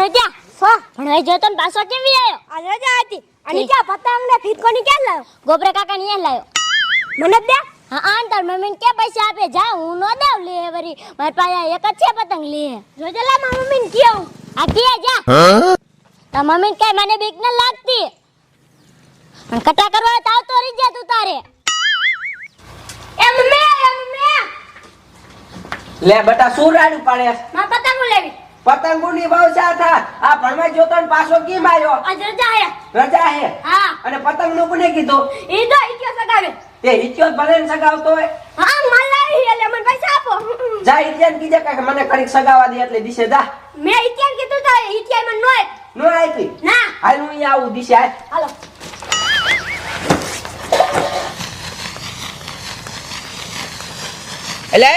રજા સો. ભણવા જતો ને પાછો કેવી આવ્યો આ રજા હતી. અને ક્યાં પતંગ ને ફીરકોની ક્યાં લાવ્યો ગોબરે કાકા ને લાયો. મને દે? હા આન તાર મમ્મી કે પૈસા આપે? જા હું નો દેવ લે વરી. માર પાસે એક જ છે પતંગ લે. જોજો લા મારા મમ્મીને કેવું આ કે જા. તા મમ્મી કે મને બીક ન લાગતી. પણ કટા કરવા તાવ તો રહી જા તું તારે. એ મમ્મી એ મમ્મી. લે બેટા શું રાડું પાડે મા પતંગ લેવી. પતંગોની બહુ થા આ ભણવા જોતો પાછો કેમ આવ્યો? આજ રજા હે. રજા હે? હા. અને પતંગનું કોને કીધું? ઈ તો ઈક્યો સગાવે. તે હિચ્યો ભલે ને સગાવતો હોય. હા મને લાવી એટલે મને પૈસા આપો. જા ઇતિયાન કીજે કે મને ઘડીક સગાવા દે એટલે દિશે જા. મેં ઈત્યાન કીધું તો ઈત્યાન મને નો આપ. નો આપી ના. હાલ હું અહીંયા આવું દિશે હાલ. હાલો. એટલે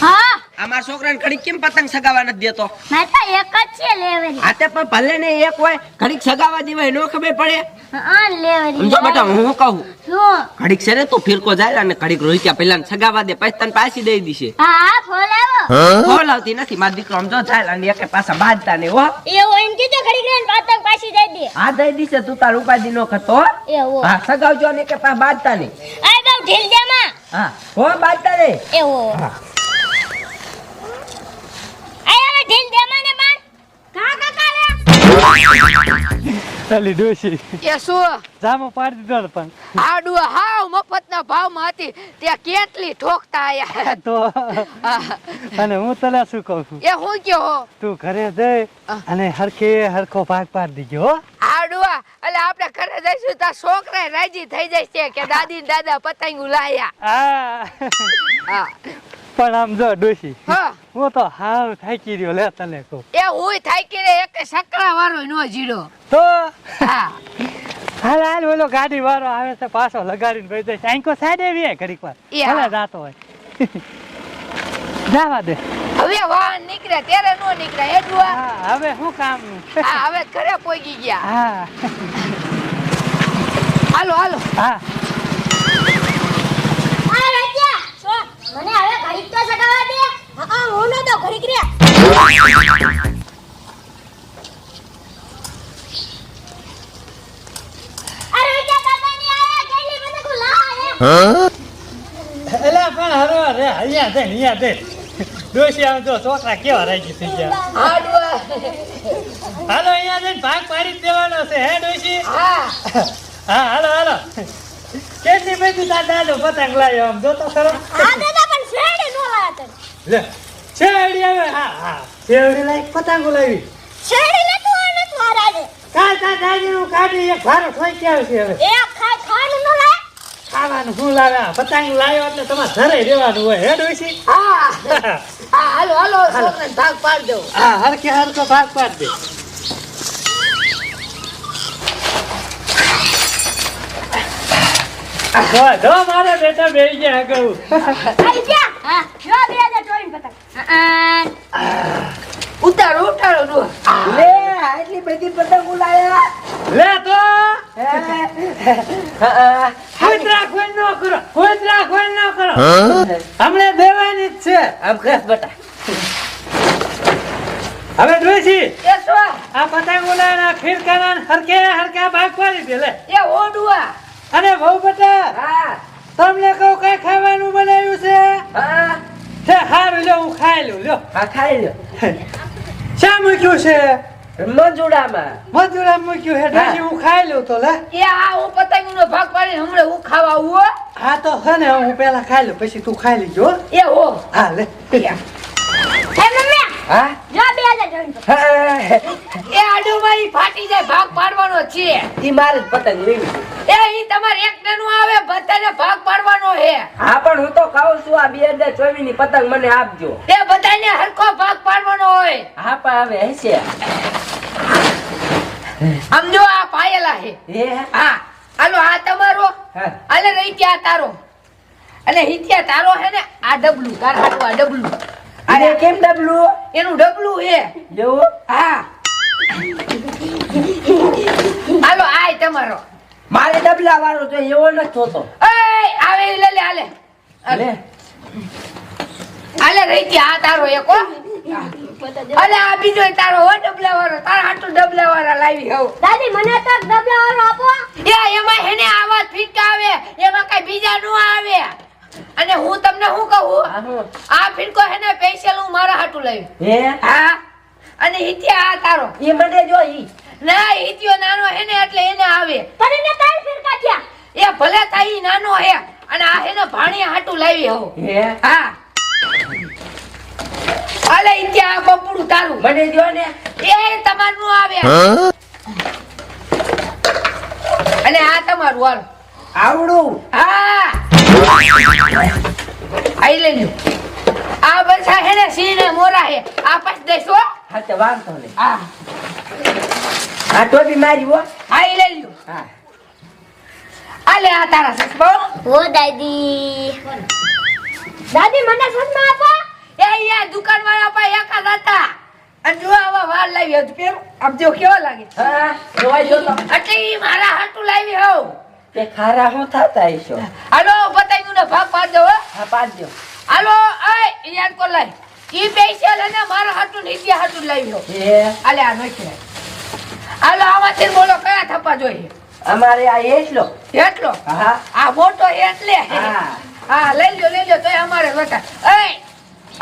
હા. અમારા છોકરાને ઘડીક કેમ પતંગ સગાવા નથી દેતો? મારે પાસે એક જ છે લેવરી આતે પણ ભલે ને એક હોય ઘડીક સગાવા દેવાય નો ખબર પડે. હા લેવરી સમજો બેટા હું કહું? શું? ઘડીક છે ને તું ફિરકો જાય અને ઘડીક રોહિત્યા પહેલા ને સગાવા દે પછી તને પાછી દઈ દીશે. હા ફોલાવો. ફોન આવો ફોલ આવતી નથી માર દીકરો સમજો જાય અને એકે પાછા બાંધતા ને હો. એવો એમ કીધો ઘડી ને પતંગ પાછી દઈ દે. હા દઈ દીશે તું તાર ઉપાધી નો કરતો એવો હા સગાવજો ને કે પાછા બાંધતા નહીં. આ બહુ ઢીલ દે માં હા હો બાંધતા ને એવો હા. આ હવે ઢીલ દે માં ને બાન કા કા કા ડોશી. એ શું? જામો પાડી દીધો પણ. આડું હાવ મફતના ભાવમાં હતી. ત્યાં કેટલી ઠોકતા આયા. તો. અને હું તને શું કહું છું? એ હું કયો તું ઘરે જઈ અને હરખે હરખો ભાગ પાડી દીજો આડુઆ એટલે આપણે ઘરે જઈશું તો છોકરા રાજી થઈ જશે કે દાદી ને દાદા પતંગ લાયા. હા. પણ આમ જો ડોશી હા. હું તો હાવ થાકી રહ્યો લે તને કહું. એ હું થાકી રે એક સકરા વાળો નો જીડો. તો? હા. હાલ હાલ ઓલો ગાડી વાળો આવે છે પાછો લગાડીને ભાઈ દે સાંકો સાડે વે ઘડીક વાર. એ હા. જાતો હોય. જાવા દે. હવે વાહન નીકળે ત્યારે નો નીકળે એટલું હા હવે શું કામ હા હવે ઘરે પોગી ગયા. હા. હાલો હાલો. હા. આ મને હવે ઘડીક તો સગાવા દે. હા તો ઘડીક રે. આ રજા દાદા ની આયા કેટલી મને કો લા એટલે પણ હરવા રે અહીંયા દે અહીંયા દે. ડોશી આમ જો છોકરા કેવા રાજી થઈ ગયા. હાલો અહીંયા જઈને ભાગ પાડી દેવાનો છે હે ડોશી? હા. હા હાલો હાલો. કેટલી બધી દાદા પતંગ લાવ્યો આમ જોતો ખરો? હા દાદા પણ શેરડી નો લાયા લે. શેરડી આવે? હા હા. શેરડી લાવી પતંગો લાવી. શેરડી લેતું હોય ને મહારાજે કાલ તાર દાદી નું કાઢી એક ભારો ઠોકી આવશે હવે. એ ખાય ખાવાનું નો લાય. ખાવાનું શું લાવે? પતંગ લાવ્યો એટલે તમારે ઘરે રહેવાનું હોય. હેડ હોય છે હા. હા હાલો હાલો ભાગ પાડ દો હા હરખે હરખો ભાગ પાડ દે. જો જો મારા બેટા બેસી ગયા આગળ આઈ જા હા. જો બે હજાર ચોવીસ પતંગ. ઉતારો ઉતારો ડો લે આટલી બધી પતંગો લાયા લે તો. હા, ખોદરા ન કરો ખોદરા ખોદ ન કરો. હમણે દેવાની જ છે. આમ ખસ બેટા. હવે ડોશી એ શું? આ પતંગ ઉડાના ખીરકાના હરકે હરકા ભાગ પાડી દે લે. એ ઓડુઆ અને ભાઉ બેટા હા. તમને કહું કઈ ખાવાનું બનાવ્યું છે? હા. છે હારું લ્યો હું ખાઈ લઉં લ્યો. હા ખાઈ લ્યો. શા મૂક્યું છે? મજુડામાં મજૂરા મૂક્યું છે ડોશી હું. ખાઈ લઉં તો લે. એ આ હું પતંગનો ભાગ પાડીને હમણાં હું ખાવા આવું હો. હા તો હે ને હું પેલા ખાઈ લઉં પછી તું ખાઈ લેજો એ હો. હા લે. હે મમ્મી. હા જો બે હજાર ચોવીસ પતંગ હા એ આડો મારી ફાટી જાય ભાગ પાડવાનો છે. ઈ મારે પતંગ લેવી એ ઈ તમારે એક નું આવે બધાને ભાગ પાડવાનો હે હા પણ હું તો કહું છું આ બે હજાર ચોવીસની પતંગ મને આપજો. એ બધાને હરખો ભાગ પાડવાનો હોય. હા પણ હવે હશે સમજો આ પાયેલા હે એ? હા હાલો આ તમારો. હા. હાલે રહી ત્યાં તારો. અને હિત્યા તારો હે ને આ ડબલું તાર હાટું આ ડબલું. અરે કેમ ડબલું? એનું ડબલું એ જેવું હા. હાલો આય તમારો. મારે ડબલા વાળો તો એવો નથી થતો. એ આવે લે લે હાલે. આલે આલે રહી ત્યાં આ તારો એક હો. અલે આ બીજો તારો હો ડબલા વાળો તારા હાટુ ડબલા વાળા લાવી હો દાદી મને તો ડબલા વાળો આપો. એ એમાં હેને આવા ફીટ આવે. એમાં કઈ બીજા નું આવે. અને હું તમને શું કહું? આ ફિરકો હે ને સ્પેશિયલ હું મારા હાટું લઈ. હે? હા. અને હિત્યા આ તારો. એ મને જો ઈ. ના હિત્યો નાનો હેને એટલે એને આવે. પણ એને કાઈ ફિરકા થયા. એ ભલે થાય નાનો હે અને આ હેને ભાણી હાટું લાવી હો? હે. હા અલે હિત્યા આ બપડું તારું. મને જો ને. એ તમારું આવે. અને આ તમારું હાલો. આવડું. હા. આઈ લેજો લ્યો. આ બસા હે ને સીને મોરા હે. આપસ પાસ દેશો હા. તે વાંધો નહીં. હા. આ ટોપી મારી હો. આઈ લેજો હા. આલે આ તારા સસબો ઓ દાદી. દાદી મને સસમા આપો. એ અહીંયા દુકાન વાળા પાસે એકાદ હતા. અને જો આવા વાર લાવી હતું પેર આમ જો કેવો લાગે હા જોવાય જો તો. એટલે મારા હાટુ લાવી હોવ તે ખારા હું થતા હશો? હાલો ને ભાગ પાડ દો હો. પાડજો. હાલો એ યાદ કર લઈ ઈ પૈસા અને મારા હાટું ને ઇતિયા હાટુ લાવી હો હે આલે આ નોખી રાખ. હાલો આમાંથી બોલો કયા થપ્પા જોઈએ? અમારે આ એટલો. એટલો? હા. આ મોટો એટલે? હા. લઈ લો લઈ લ્યો તો અમારે વટા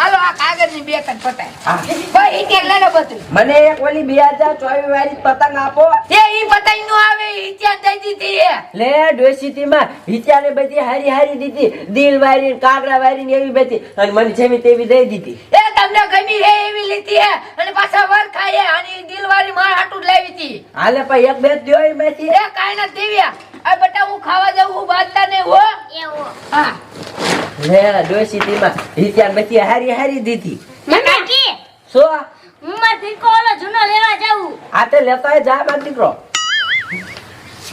હાલો આ કાગળની બે કન પતાય. ભાઈ ઈ લઈ લો બધું મને એક ઓલી બે હજાર ચોવીસ વાળી પતંગ આપો. ઈ પતંગ નો આવે ઈ ત્યાં દઈ દીધી લે ડોસીતી માં વિચારે બધી હારી હારી દીધી. દિલ વારી કાગડા વારી ને એવી બધી. અને મને જેવી તેવી દઈ દીધી. એ તમને ગમી હે એવી લીધી હે અને પાછા વર ખાય હે અને દિલ દિલવાળી માર હાટુ લાવી હતી. હાલે પણ એક બે દ્યો એમાંથી એ કાઈ ન દેવ્યા. આ બટા હું ખાવા જાઉં હું બાંધતા ને હો. એવો. હા. લે ડોસી માં વિચાર બધી હારી હારી દીધી. કાકી શું? હું માર ફિરકો ઓલો જૂનો લેવા જાઉં. આ તે લેતો એ જા માર દીકરો.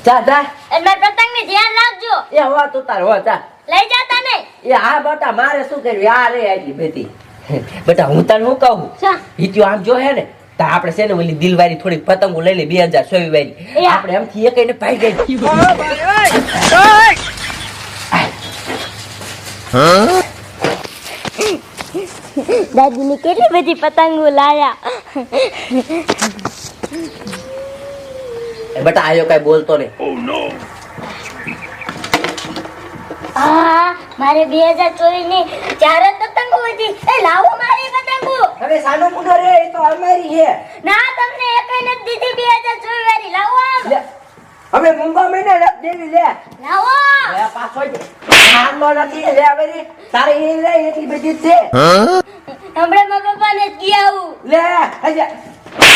જા જા. એટલે પતંગ ને ધ્યાન રાખજો. એ હો તો તાર હો જા. લઈ જાતા ને એ હા બટા મારે શું કર્યું? આ રે આટલી બેટી બટા હું તને હું કહું? શા? હિત્યો આમ જો હે ને તો આપણે છે ને ઓલી દિલવારી થોડીક પતંગો લઈ લે બે હજાર સોવી વાળી એ. આપણે એમથી એક ભાઈ પાઈ ગઈ દાદીની કેટલી બધી પતંગો લાયા. બટ આયો કઈ બોલતો નહીં. હા મારે બે હજાર ચોવીસની ચાર જ પતંગો હતી. એ લાવો મારી પતંગો. હવે સાનો મુનો રે એ તો અમારી છે. ના તમને એક નથી દીધી બે હજાર ચોવીસ વાળી. લાવો આમ. અમે મુંગા મહિને દેવી લે. લાવો. લે પાછો જ નાનો નથી લે હવે તારે એ લે એટલી બધી છે. હમણે મારા પપ્પાને જ ગયા આવું. લે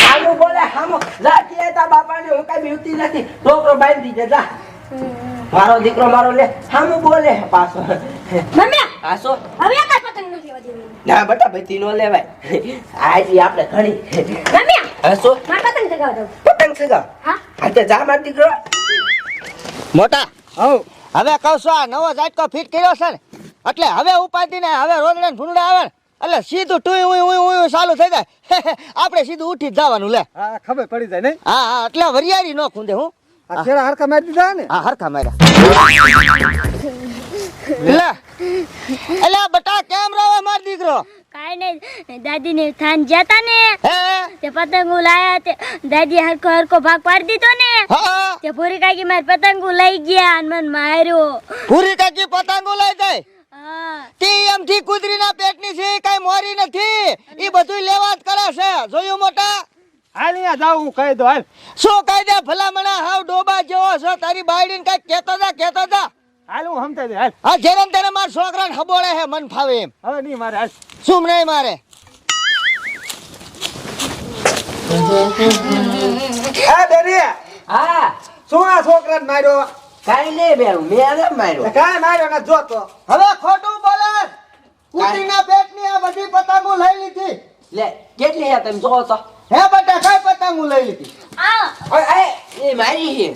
હામો બોલે હમ. લા કે તા બાપાને હું કઈ બીવતી નથી. છોકરો બાંધી દે જા. મારો દીકરો મારો લે. હમ બોલે પાછો. મમ્મી પાછો. હવે એક પતંગ નથી ના બટા બધી નો લેવાય. આજી આપણે ઘણી. મમ્મી હસો માર પતંગ ચગાવ દઉં પતંગ સગા હા હા જા માર દીકરો મોટા. હવે કહું છું આ નવો ઝાટકો ફિટ કર્યો છે ને. એટલે હવે ઉપાડી ને હવે રોદડે ને આવે એટલે સીધું ટુઈ ઉઈ ઉઈ ઉઈ ચાલુ થઈ જાય. આપણે સીધું ઉઠી જ જવાનું લે. હા ખબર પડી જાય ને હા હા એટલે વરિયાળી ન ખૂંદે હું. આ હરકા મારી દીધા ને? હા હરખા માર્યા. લે. એટલે બટા દીકરો કાઈ નહીં દાદી ને થાન જતા ને તે પતંગ લાયા તે દાદી હરકો હરકો ભાગ પાડી દીધો ને. તે ભૂરી કાકી માર પતંગ લઈ ગયા અને મને માર્યો. પૂરી કાકી પતંગ લઈ જાય હા. એમથી કુદરીના પેટની છે કઈ મોરી નથી. એ બધું લેવા જ કરે છે. જોયું મોટા? હાલ જાવ હું કહી દઉં હાલ. શું કહી દે? ભલામણા હાવ ડોબા જેવો છો. તારી બાયડીને કઈ કેતો જા કેતો જા. હાલ હું હાલ. આ જેને તેને માર છોકરાને હબોળે હે મન ફાવે એમ. હવે નહીં મારે હાલ. શું નહીં મારે. હા બેરી હા. શું આ છોકરાને માર્યો? કાઈ નહીં મેં એને માર્યો. કાંઈ માર્યો ના જોતો હવે ખોટું બોલે. કુદરીના પેટની આ બધી પતંગો લઈ લીધી. લે કેટલી હે તમે જો તો. હે બટા કઈ પતંગો લઈ લીધી. આ એ એ મારી છે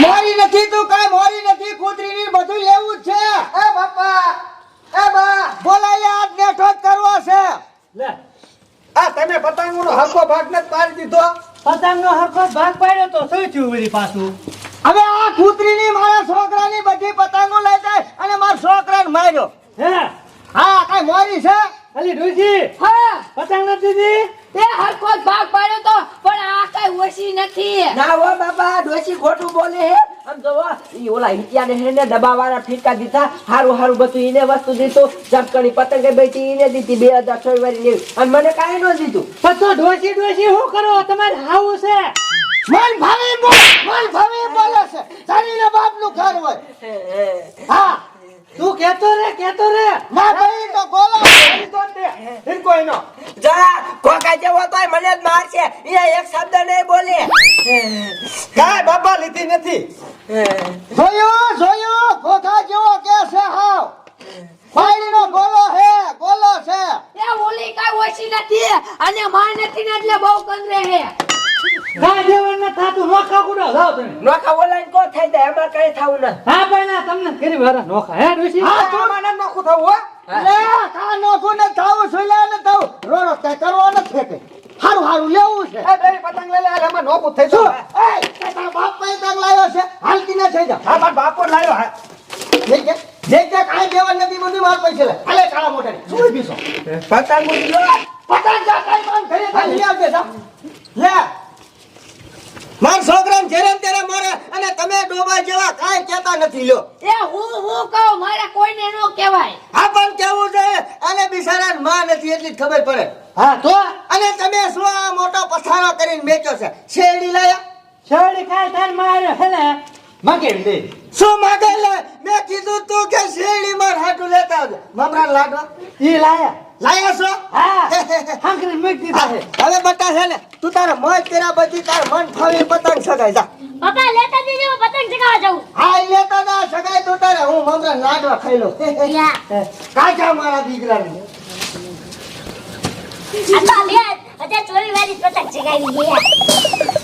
મોરી નથી તું કઈ મોરી નથી કુદરીની બધું લેવું જ છે. એ બાપા એ બા. બોલાય આજ નેઠો જ કરવો છે. લે. આ તમે પતંગનો હરકો ભાગ ને પાડી દીધો. પતંગનો હરખો ભાગ પાડ્યો તો શું થયું વળી પાછું? હવે આ કૂતરીની મારા છોકરાની બધી પતંગો લઈ જાય અને મારા છોકરાને માર્યો. હે? હા કઈ મોરી છે? અલી ડોશી હા. પતંગ નથી દી એ હરખો ભાગ પાડ્યો તો પણ આ કઈ ઓછી નથી. ના હો બાપા ડોશી ખોટું બોલે હે. આમ જોવો ઈ ઓલા હિટિયાને હે ને દબાવાળા ફીટકા દીધા. હારું હારું બધું ઈને વસ્તુ દીધું. જમકણી પતંગે બેઠી ઈને દીધી બે હજાર છ વાળી લેવી અને મને કાંઈ ન દીધું. પછી ડોશી ડોસી શું કરો? તમારે હાવું છે. મન ભાવે બોલ મન ભાવે બોલે છે. જાણીને બાપનું ઘર હોય. હા. તું કેતો રે કેતો રે. ના ભાઈ તો બોલો હિરકો એનો જરા કોકા જેવો તોય મને જ મારશે એ એક શબ્દ નહીં બોલે. કાય બાપા લીધી નથી. જોયો જોયો કોકા જેવો કે છે હાવ. બાયડીનો ગોલો હે ગોલો છે. એ ઓલી કાય ઓછી નથી. અને માં નથી એટલે બહુ કંદરે હે. ન થાતું નોખા કુડો જાવ તમે. નોખા ઓલાને કો થઈ જાય એમાં કઈ થવું ન. હા ભાઈ તમને કરી વારા નોખા. હે ડોસી હા, તું મને નોખું થવું હો. લે કા નોખું ને થાવું સુઈલા ને થાવું રોડો કઈ કરવો નથી કે. હારું હારું લેવું છે. એ બેરી પતંગ લઈ લે હાલ એમાં નોખું થઈ શું? એ તારા બાપ પાસે તક લાવ્યો છે. હાલતી ના થઈ જા હા મારા બાપો લાવ્યો હા. જે કે જે કે કાઈ દેવા નથી બધું માર પૈસે લે. હાલે કાળા મોટા શું બીસો પતંગ પતંગ જા કાંઈ કામ કરી દે લઈ આવજે જા લે માર છોકરાને જેરે ને તેરે મારે અને ડોબા જેવા કાંઈ કહેતા નથી લ્યો. એ હું હું કહું મારે કોઈને નો કહેવાય. આ પણ કેવું છે? અને બિચારા માં નથી એટલી ખબર પડે. હા તો? અને તમે શું આ મોટો પથારો કરીને મેચ્યો છે? શેરડી લાયા? શેરડી ખાય તાર મારે હે ને મગેડી શું માગે લે મેં કીધું તું કે શેરડી માર હાટું લેતા આવજો. મમરા લાડવા. ઈ લાયા. લાયા છો? હા. હાંકરી મૂકી દીધા હે. હવે બટા છે ને તું તારે મોજ કર્યા બધી તાર મન ફાવી પતંગ સગાઈ જા. પપ્પા લેતા દીજો હું પતંગ ચગાવવા જાઉં. હા લેતા ના સગાઈ તું તારે. હું મમરા લાડવા ખાઈ લઉં. કાચા મારા દીકરાને. આ તો લે અત્યારે ચોરી વાળી પતંગ ચગાવી ગયા